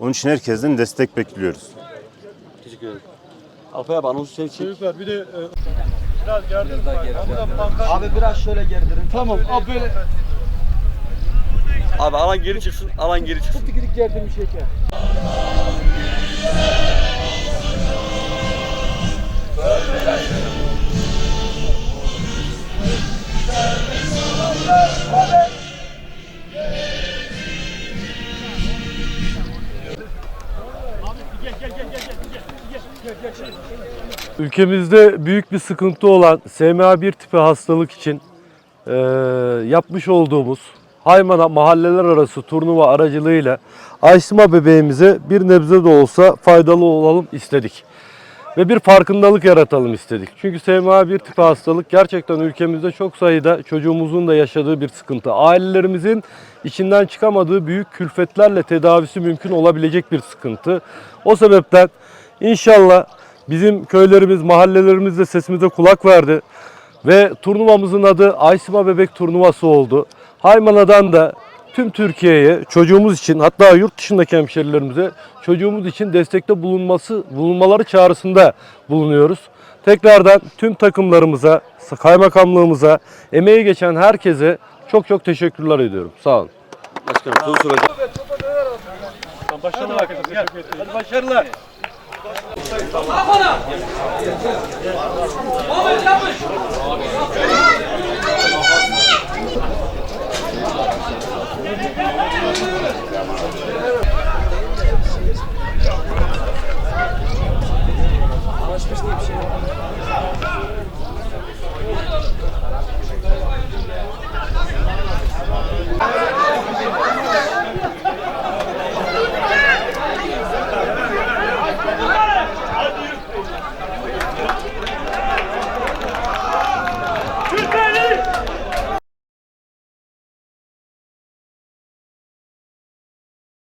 Onun için herkesten destek bekliyoruz. Teşekkür ederim. Alpay abi anonsu şey için. Çocuklar bir de e, biraz gerdim. Burada pankart Abi biraz şöyle gerdirin. Tamam abi böyle Abi alan geri çıksın, alan geri çıksın. gidip gerdim bir Ülkemizde büyük bir sıkıntı olan SMA1 tipi hastalık için eee, yapmış olduğumuz Haymana mahalleler arası turnuva aracılığıyla Aysima bebeğimize bir nebze de olsa faydalı olalım istedik. Ve bir farkındalık yaratalım istedik. Çünkü SMA1 tipi hastalık gerçekten ülkemizde çok sayıda çocuğumuzun da yaşadığı bir sıkıntı. Ailelerimizin içinden çıkamadığı büyük külfetlerle tedavisi mümkün olabilecek bir sıkıntı. O sebepten inşallah bizim köylerimiz, mahallelerimiz de sesimize kulak verdi. Ve turnuvamızın adı Aysima Bebek Turnuvası oldu. Haymana'dan da tüm Türkiye'ye çocuğumuz için hatta yurt dışındaki hemşerilerimize çocuğumuz için destekte bulunması bulunmaları çağrısında bulunuyoruz. Tekrardan tüm takımlarımıza, kaymakamlığımıza, emeği geçen herkese çok çok teşekkürler ediyorum. Sağ olun. Başkanım soru soracağım. Arkadaşlar. Hadi başarılar.